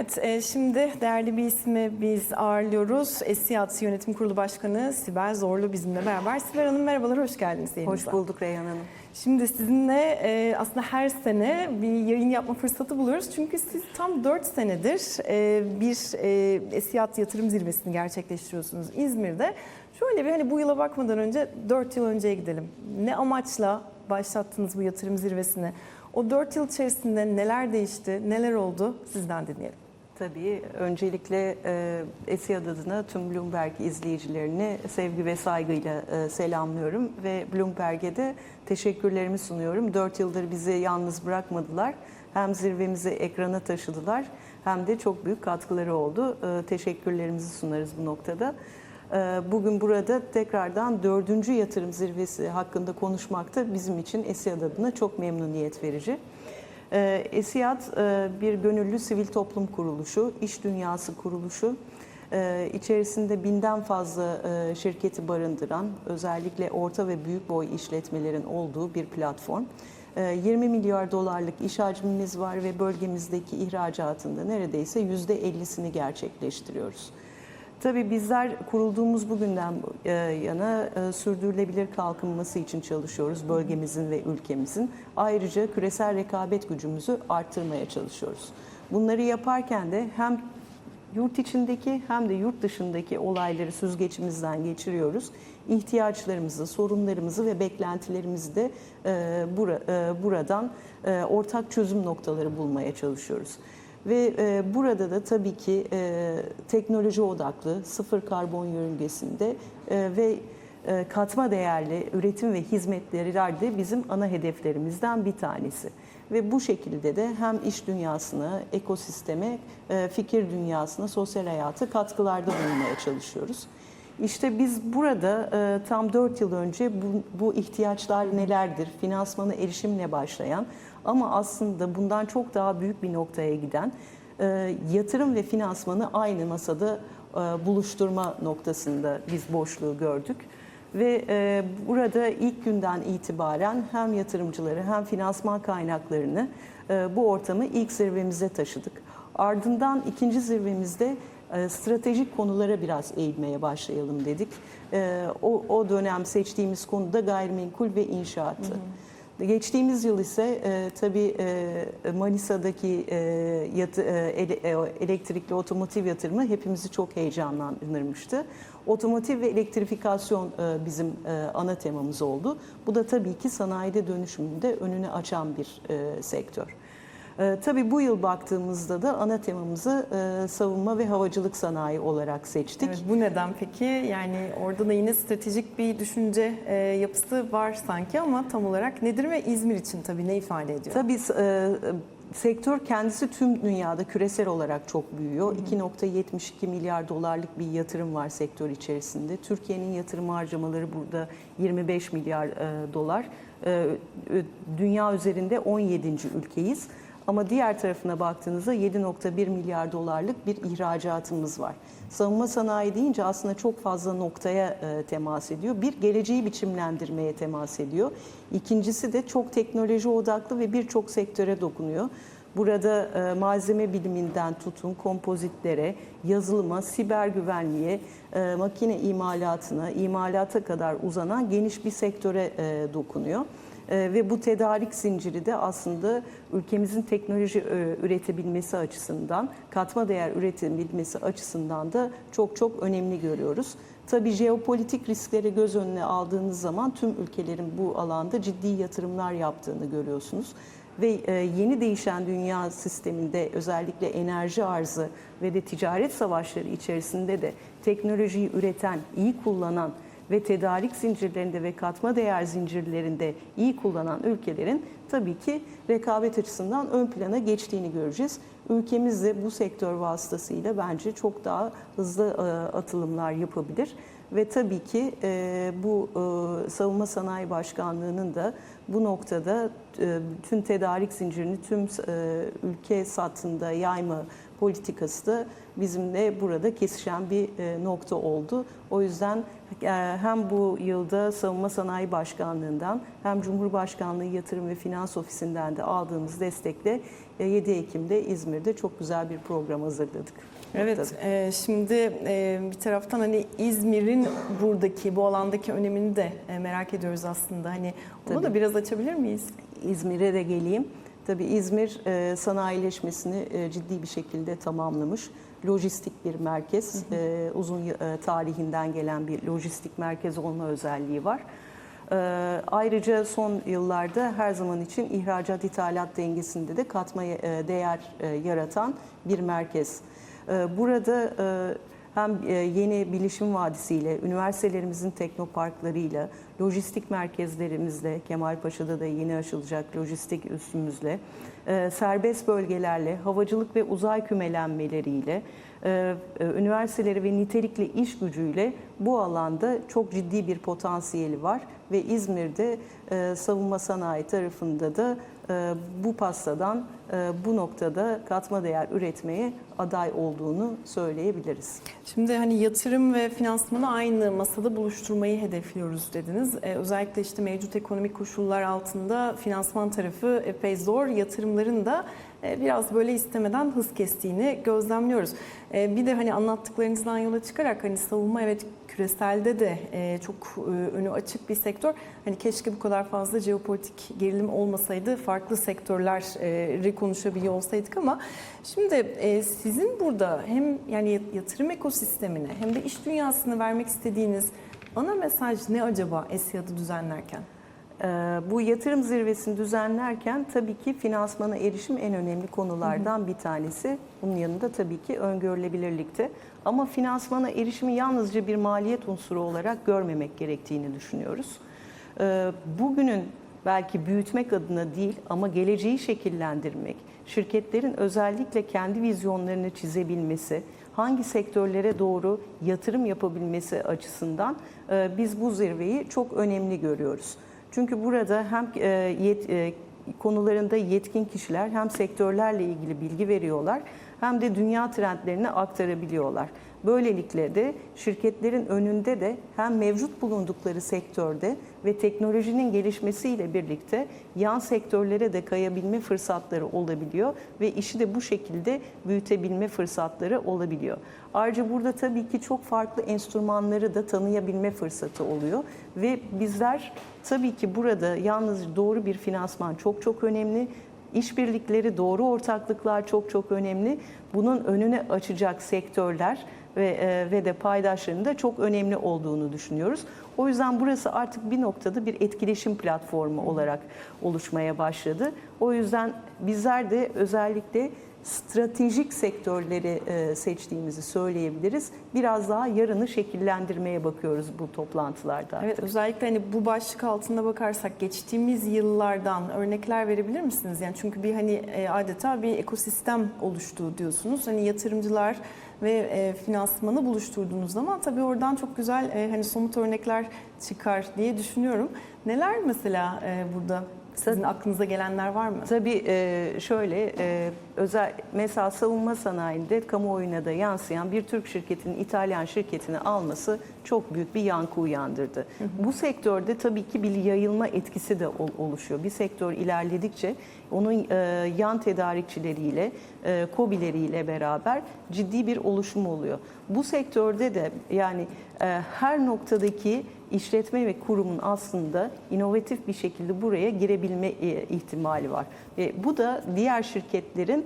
Evet, e, şimdi değerli bir ismi biz ağırlıyoruz. Esiyat Yönetim Kurulu Başkanı Sibel Zorlu bizimle beraber. Sibel Hanım merhabalar, hoş geldiniz yayınımıza. Hoş bulduk Reyhan Hanım. Şimdi sizinle e, aslında her sene bir yayın yapma fırsatı buluyoruz. Çünkü siz tam 4 senedir e, bir e, Esiyat Yatırım Zirvesi'ni gerçekleştiriyorsunuz İzmir'de. Şöyle bir hani bu yıla bakmadan önce 4 yıl önceye gidelim. Ne amaçla başlattınız bu yatırım zirvesini? O 4 yıl içerisinde neler değişti, neler oldu sizden dinleyelim. Tabii öncelikle e, Esiyad adına tüm Bloomberg izleyicilerini sevgi ve saygıyla e, selamlıyorum ve Bloomberg'e de teşekkürlerimi sunuyorum. 4 yıldır bizi yalnız bırakmadılar. Hem zirvemizi ekrana taşıdılar hem de çok büyük katkıları oldu. E, teşekkürlerimizi sunarız bu noktada. E, Bugün burada tekrardan dördüncü yatırım zirvesi hakkında konuşmak da bizim için Esiyad adına çok memnuniyet verici. Ee, Esiyat e, bir gönüllü sivil toplum kuruluşu, iş dünyası kuruluşu. Ee, içerisinde binden fazla e, şirketi barındıran, özellikle orta ve büyük boy işletmelerin olduğu bir platform. Ee, 20 milyar dolarlık iş hacmimiz var ve bölgemizdeki ihracatında neredeyse %50'sini gerçekleştiriyoruz. Tabii bizler kurulduğumuz bugünden e, yana e, sürdürülebilir kalkınması için çalışıyoruz bölgemizin ve ülkemizin. Ayrıca küresel rekabet gücümüzü arttırmaya çalışıyoruz. Bunları yaparken de hem yurt içindeki hem de yurt dışındaki olayları süzgeçimizden geçiriyoruz. İhtiyaçlarımızı, sorunlarımızı ve beklentilerimizi de e, bura- buradan ortak çözüm noktaları bulmaya çalışıyoruz. Ve e, burada da tabii ki e, teknoloji odaklı, sıfır karbon yörüngesinde e, ve e, katma değerli üretim ve hizmetler de bizim ana hedeflerimizden bir tanesi. Ve bu şekilde de hem iş dünyasına, ekosisteme, e, fikir dünyasına, sosyal hayata katkılarda bulunmaya çalışıyoruz. İşte biz burada e, tam 4 yıl önce bu, bu ihtiyaçlar nelerdir, finansmana erişimle başlayan ama aslında bundan çok daha büyük bir noktaya giden e, yatırım ve finansmanı aynı masada e, buluşturma noktasında biz boşluğu gördük. Ve e, burada ilk günden itibaren hem yatırımcıları hem finansman kaynaklarını e, bu ortamı ilk zirvemize taşıdık. Ardından ikinci zirvemizde e, stratejik konulara biraz eğilmeye başlayalım dedik. E, O, o dönem seçtiğimiz konu da gayrimenkul ve inşaatı. Geçtiğimiz yıl ise e, tabii e, Manisa'daki e, yatı, e, e, elektrikli otomotiv yatırımı hepimizi çok heyecanlandırmıştı. Otomotiv ve elektrifikasyon e, bizim e, ana temamız oldu. Bu da tabii ki sanayide dönüşümünde önünü açan bir e, sektör. E, tabii bu yıl baktığımızda da ana temamızı e, savunma ve havacılık sanayi olarak seçtik. Evet, bu neden peki? Yani orada da yine stratejik bir düşünce e, yapısı var sanki ama tam olarak nedir ve İzmir için tabii ne ifade ediyor? Tabii e, sektör kendisi tüm dünyada küresel olarak çok büyüyor. 2.72 milyar dolarlık bir yatırım var sektör içerisinde. Türkiye'nin yatırım harcamaları burada 25 milyar e, dolar. E, dünya üzerinde 17. ülkeyiz. Ama diğer tarafına baktığınızda 7.1 milyar dolarlık bir ihracatımız var. Savunma sanayi deyince aslında çok fazla noktaya e, temas ediyor. Bir, geleceği biçimlendirmeye temas ediyor. İkincisi de çok teknoloji odaklı ve birçok sektöre dokunuyor. Burada e, malzeme biliminden tutun, kompozitlere, yazılıma, siber güvenliğe, e, makine imalatına, imalata kadar uzanan geniş bir sektöre dokunuyor. Ee, ve bu tedarik zinciri de aslında ülkemizin teknoloji e, üretebilmesi açısından, katma değer üretebilmesi açısından da çok çok önemli görüyoruz. Tabii jeopolitik riskleri göz önüne aldığınız zaman tüm ülkelerin bu alanda ciddi yatırımlar yaptığını görüyorsunuz. Ve e, yeni değişen dünya sisteminde özellikle enerji arzı ve de ticaret savaşları içerisinde de teknolojiyi üreten, iyi kullanan ve tedarik zincirlerinde ve katma değer zincirlerinde iyi kullanan ülkelerin tabii ki rekabet açısından ön plana geçtiğini göreceğiz. Ülkemiz de bu sektör vasıtasıyla bence çok daha hızlı e, atılımlar yapabilir. Ve tabii ki e, bu e, Savunma Sanayi Başkanlığı'nın da bu noktada tüm tedarik zincirini tüm ülke satında yayma politikası da bizimle burada kesişen bir e, nokta oldu. O yüzden e, hem bu yılda Savunma Sanayi Başkanlığı'ndan hem Cumhurbaşkanlığı Yatırım ve Finans Ofisi'nden de aldığımız destekle e, 7 Ekim'de İzmir'de çok güzel bir program hazırladık. Evet, e, şimdi e, bir taraftan hani İzmir'in buradaki, bu alandaki önemini de e, merak ediyoruz aslında. Hani onu Tabii. da biraz açabilir miyiz? İzmir'e de geleyim. Tabii İzmir e, sanayileşmesini e, ciddi bir şekilde tamamlamış. Lojistik bir merkez, e, uzun e, tarihinden gelen bir lojistik merkez olma özelliği var. E, ayrıca son yıllarda her zaman için ihracat ithalat dengesinde de katma e, değer e, yaratan bir merkez. E, burada e, hem e, yeni bilişim vadisiyle, üniversitelerimizin teknoparklarıyla, lojistik merkezlerimizle, Kemalpaşa'da da yeni açılacak lojistik üssümüzle, e, serbest bölgelerle, havacılık ve uzay kümelenmeleriyle, üniversiteleri ve nitelikli iş gücüyle bu alanda çok ciddi bir potansiyeli var ve İzmir'de e, savunma sanayi tarafında da e, bu pastadan e, bu noktada katma değer üretmeye aday olduğunu söyleyebiliriz. Şimdi hani yatırım ve finansmanı aynı masada buluşturmayı hedefliyoruz dediniz. Ee, özellikle işte mevcut ekonomik koşullar altında finansman tarafı epey zor. Yatırımların da e, biraz böyle istemeden hız kestiğini gözlemliyoruz. E, bir de hani anlattıklarınızdan yola çıkarak hani savunma evet küreselde de e, çok e, önü açık bir sektör. Hani keşke bu kadar fazla jeopolitik gerilim olmasaydı farklı sektörleri konuşabiliyor olsaydık ama şimdi e, sizin burada hem yani yatırım ekosistemine hem de iş dünyasına vermek istediğiniz ana mesaj ne acaba ESİAD'ı düzenlerken? Ee, Bu yatırım zirvesini düzenlerken tabii ki finansmana erişim en önemli konulardan bir tanesi. Bunun yanında tabii ki öngörülebilirlikte. Ama finansmana erişimi yalnızca bir maliyet unsuru olarak görmemek gerektiğini düşünüyoruz. Ee, Bugünün belki büyütmek adına değil ama geleceği şekillendirmek, şirketlerin özellikle kendi vizyonlarını çizebilmesi, hangi sektörlere doğru yatırım yapabilmesi açısından e, biz bu zirveyi çok önemli görüyoruz. Çünkü burada hem e, yet, e, konularında yetkin kişiler hem sektörlerle ilgili bilgi veriyorlar hem de dünya trendlerini aktarabiliyorlar. Böylelikle de şirketlerin önünde de hem mevcut bulundukları sektörde ve teknolojinin gelişmesiyle birlikte yan sektörlere de kayabilme fırsatları olabiliyor ve işi de bu şekilde büyütebilme fırsatları olabiliyor. Ayrıca burada tabii ki çok farklı enstrümanları da tanıyabilme fırsatı oluyor ve bizler tabii ki burada yalnız doğru bir finansman çok çok önemli. İşbirlikleri, doğru ortaklıklar çok çok önemli. Bunun önüne açacak sektörler ve, e, ve de paydaşların da çok önemli olduğunu düşünüyoruz. O yüzden burası artık bir noktada bir etkileşim platformu olarak oluşmaya başladı. O yüzden bizler de özellikle stratejik sektörleri e, seçtiğimizi söyleyebiliriz. Biraz daha yarını şekillendirmeye bakıyoruz bu toplantılarda. Evet özellikle hani bu başlık altında bakarsak geçtiğimiz yıllardan örnekler verebilir misiniz? Yani çünkü bir hani e, adeta bir ekosistem oluştu diyorsunuz. Hani yatırımcılar ve e, finansmanı buluşturduğunuz zaman tabii oradan çok güzel e, hani somut örnekler çıkar diye düşünüyorum. Neler mesela e, burada sizin aklınıza gelenler var mı? Tabii e, şöyle e, özel mesela savunma sanayinde kamuoyuna da yansıyan bir Türk şirketinin İtalyan şirketini alması çok büyük bir yankı uyandırdı. Bu sektörde tabii ki bir yayılma etkisi de ol- oluşuyor. Bir sektör ilerledikçe onun e, yan tedarikçileriyle, e, kobileriyle beraber ciddi bir oluşum oluyor. Bu sektörde de yani e, her noktadaki işletme ve kurumun aslında inovatif bir şekilde buraya girebilme e, ihtimali var. Ve bu da diğer şirketlerin e,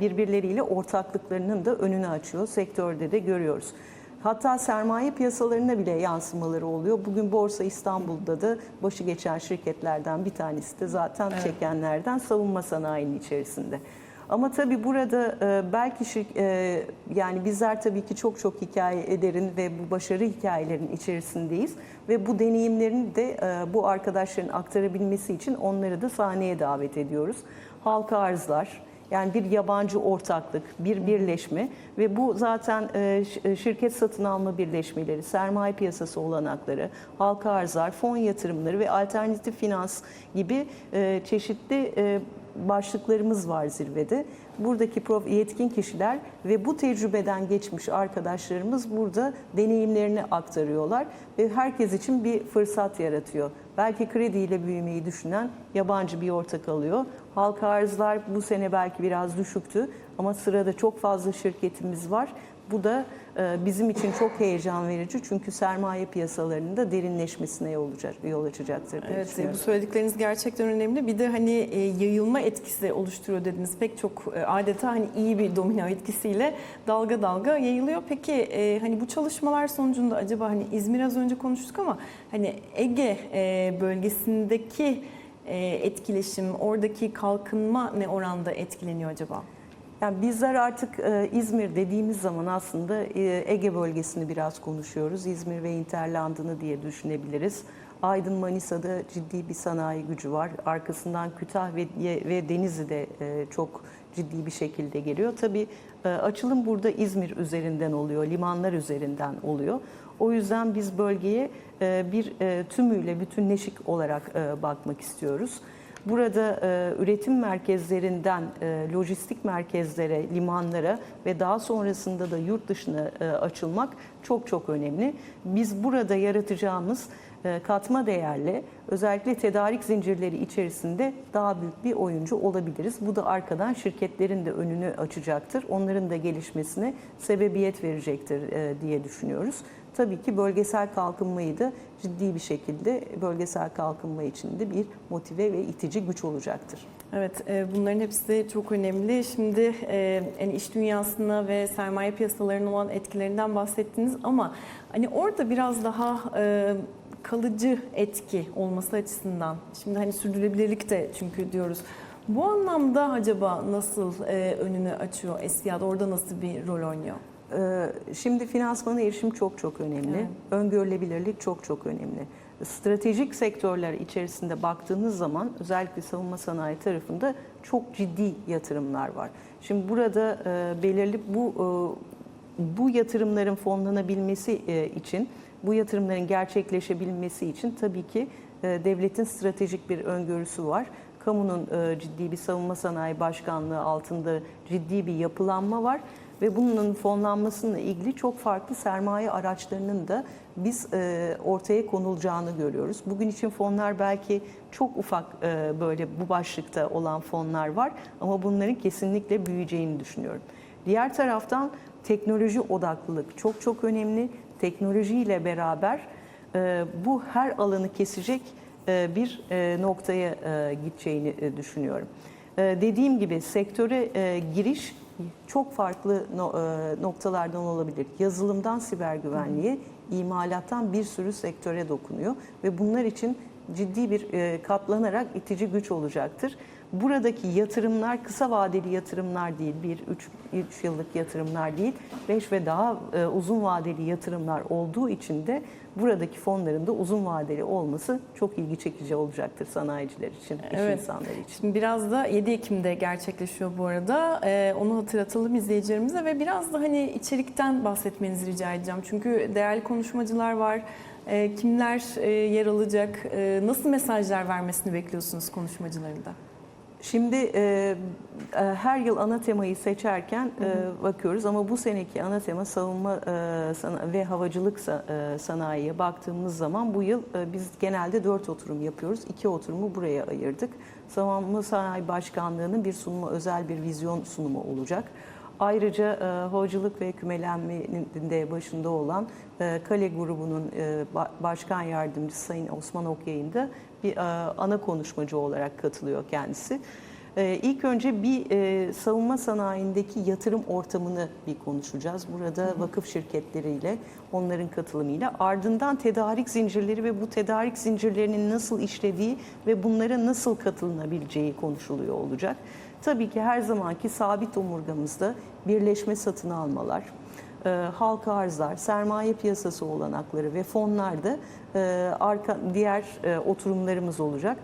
birbirleriyle ortaklıklarının da önünü açıyor. Sektörde de görüyoruz. Hatta sermaye piyasalarına bile yansımaları oluyor. Bugün Borsa İstanbul'da da başı geçen şirketlerden bir tanesi de zaten çekenlerden savunma sanayinin içerisinde. Ama tabii burada e, belki şir- e, yani bizler tabii ki çok çok hikaye ederin ve bu başarı hikayelerinin içerisindeyiz ve bu deneyimlerini de e, bu arkadaşların aktarabilmesi için onları da sahneye davet ediyoruz. Halka arzlar, yani bir yabancı ortaklık, bir birleşme ve bu zaten e, e, şirket satın alma birleşmeleri, sermaye piyasası olanakları, halka arzlar, fon yatırımları ve alternatif finans gibi e, çeşitli başlıklarımız var zirvede. Buradaki prof yetkin kişiler ve bu tecrübeden geçmiş arkadaşlarımız burada deneyimlerini aktarıyorlar ve herkes için bir fırsat yaratıyor. Belki krediyle büyümeyi düşünen yabancı bir ortak alıyor. Halka arzlar bu sene belki biraz düşüktü ama sırada çok fazla şirketimiz var. Bu da e, bizim için çok heyecan verici çünkü sermaye piyasalarının da derinleşmesine yol, olacak, yol açacaktır diye Evet, bu düşünüyorum. söyledikleriniz gerçekten önemli. Bir de hani e, yayılma etkisi oluşturuyor dediniz. Pek çok e, adeta hani iyi bir domino etkisiyle dalga dalga yayılıyor. Peki e, hani bu çalışmalar sonucunda acaba hani İzmir az önce konuştuk ama hani Ege e, bölgesindeki e, etkileşim, oradaki kalkınma ne oranda etkileniyor acaba? Yani bizler artık e, İzmir dediğimiz zaman aslında e, Ege bölgesini biraz konuşuyoruz. İzmir ve Interland'ını diye düşünebiliriz. Aydın Manisa'da ciddi bir sanayi gücü var. Arkasından Kütahya ve, Denizli'de e, çok ciddi bir şekilde geliyor. Tabii e, açılım burada İzmir üzerinden oluyor, limanlar üzerinden oluyor. O yüzden biz bölgeye e, bir e, tümüyle bütünleşik olarak e, bakmak istiyoruz. Burada e, üretim merkezlerinden e, lojistik merkezlere, limanlara ve daha sonrasında da yurt dışına e, açılmak çok çok önemli. Biz burada yaratacağımız katma değerle özellikle tedarik zincirleri içerisinde daha büyük bir oyuncu olabiliriz. Bu da arkadan şirketlerin de önünü açacaktır. Onların da gelişmesine sebebiyet verecektir e, diye düşünüyoruz. Tabii ki bölgesel kalkınmayı da ciddi bir şekilde bölgesel kalkınma içinde bir motive ve itici güç olacaktır. Evet, e, bunların hepsi çok önemli. Şimdi e, yani iş dünyasına ve sermaye piyasalarına olan etkilerinden bahsettiniz ama hani orada biraz daha e, kalıcı etki olması açısından, şimdi hani sürdürülebilirlik de çünkü diyoruz. Bu anlamda acaba nasıl e, önünü açıyor Esiyat? Orada nasıl bir rol oynuyor? Ee, Şimdi finansmana erişim çok çok önemli. Evet. Öngörülebilirlik çok çok önemli. Stratejik sektörler içerisinde baktığınız zaman özellikle savunma sanayi tarafında çok ciddi yatırımlar var. Şimdi burada e, belirli bu e, bu yatırımların fonlanabilmesi e, için, bu yatırımların gerçekleşebilmesi için tabii ki e, devletin stratejik bir öngörüsü var. Kamunun e, ciddi bir savunma sanayi başkanlığı altında ciddi bir yapılanma var ve bunun fonlanmasıyla ilgili çok farklı sermaye araçlarının da biz e, ortaya konulacağını görüyoruz. Bugün için fonlar belki çok ufak böyle bu başlıkta olan fonlar var ama bunların kesinlikle büyüyeceğini düşünüyorum. Diğer taraftan teknoloji odaklılık çok çok önemli. Teknolojiyle beraber e, bu her alanı kesecek e, bir e, noktaya e, gideceğini e, düşünüyorum. E, Dediğim gibi sektöre e, giriş çok farklı no- e, noktalardan olabilir. Yazılımdan siber güvenliğe, imalattan bir sürü sektöre dokunuyor ve bunlar için ciddi bir e, katlanarak itici güç olacaktır. Buradaki yatırımlar kısa vadeli yatırımlar değil, bir üç, üç yıllık yatırımlar değil, beş ve daha e, uzun vadeli yatırımlar olduğu için de buradaki fonların da uzun vadeli olması çok ilgi çekici olacaktır sanayiciler için, iş Evet. insanları için. Şimdi biraz da 7 Ekim'de gerçekleşiyor bu arada. Ee, onu hatırlatalım izleyicilerimize ve biraz da hani içerikten bahsetmenizi rica edeceğim. Çünkü değerli konuşmacılar var. Ee, kimler e, yer alacak? Ee, nasıl mesajlar vermesini bekliyorsunuz konuşmacılarında? Şimdi e, e, her yıl ana temayı seçerken e, bakıyoruz ama bu seneki ana tema savunma e, sana- ve havacılık sa- e, sanayiye baktığımız zaman bu yıl e, biz genelde dört oturum yapıyoruz. İki oturumu buraya ayırdık. Savunma Sanayi Başkanlığı'nın bir sunumu, özel bir vizyon sunumu olacak. Ayrıca e, havacılık ve kümelenmenin de başında olan e, Kale grubunun e, ba- başkan yardımcısı Sayın Osman Okyay'ın da bir e, ana konuşmacı olarak katılıyor kendisi. E, ilk önce bir e, savunma sanayindeki yatırım ortamını bir konuşacağız. Burada vakıf şirketleriyle, onların katılımıyla. Ardından tedarik zincirleri ve bu tedarik zincirlerinin nasıl işlediği ve bunlara nasıl katılınabileceği konuşuluyor olacak. Tabii ki her zamanki sabit omurgamızda birleşme satın almalar, e, halka arzlar, sermaye piyasası olanakları ve fonlarda e, arka diğer e, oturumlarımız olacak.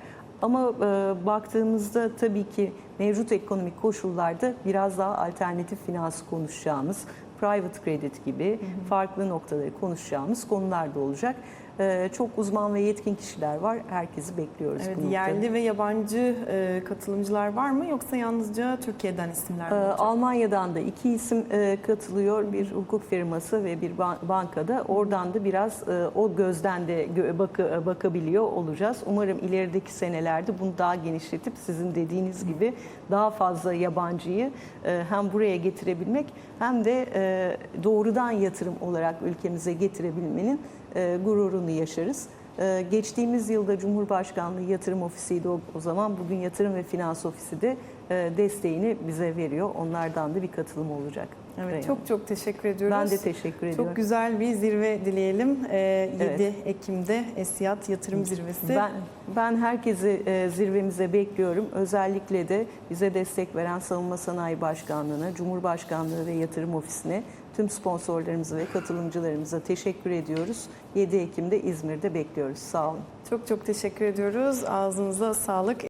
Ama e, baktığımızda tabii ki mevcut ekonomik koşullarda biraz daha alternatif finans konuşacağımız, private credit gibi farklı noktaları konuşacağımız konular da olacak. E, çok uzman ve yetkin kişiler var. Herkesi bekliyoruz. Evet, bu noktada. yerli ve yabancı e, katılımcılar var mı yoksa yalnızca Türkiye'den isimler mi Ee, olacak? Almanya'dan da iki isim e, katılıyor. Bir hukuk firması ve bir ban- bankada. Oradan da biraz e, o gözden de gö- bakı- bakabiliyor olacağız. Umarım ilerideki senelerde bunu daha genişletip sizin dediğiniz gibi daha fazla yabancıyı e, hem buraya getirebilmek hem de e, doğrudan yatırım olarak ülkemize getirebilmenin e, gururunu yaşarız. Ee, Geçtiğimiz yılda Cumhurbaşkanlığı Yatırım Ofisi'ydi o, o zaman. Bugün Yatırım ve Finans Ofisi de e, desteğini bize veriyor. Onlardan da bir katılım olacak. Evet, Reyhan. çok çok teşekkür ediyoruz. ben de teşekkür ediyorum. Çok güzel bir zirve dileyelim. Ee, 7 Evet. Ekim'de Esiyat Yatırım Zirvesi. Ben, ben herkesi e, zirvemize bekliyorum. Özellikle de bize destek veren Savunma Sanayi Başkanlığı'na, Cumhurbaşkanlığı ve Yatırım Ofisi'ne, tüm sponsorlarımıza ve katılımcılarımıza teşekkür ediyoruz. 7 Ekim'de İzmir'de bekliyoruz. Sağ olun. Çok çok teşekkür ediyoruz. Ağzınıza sağlık.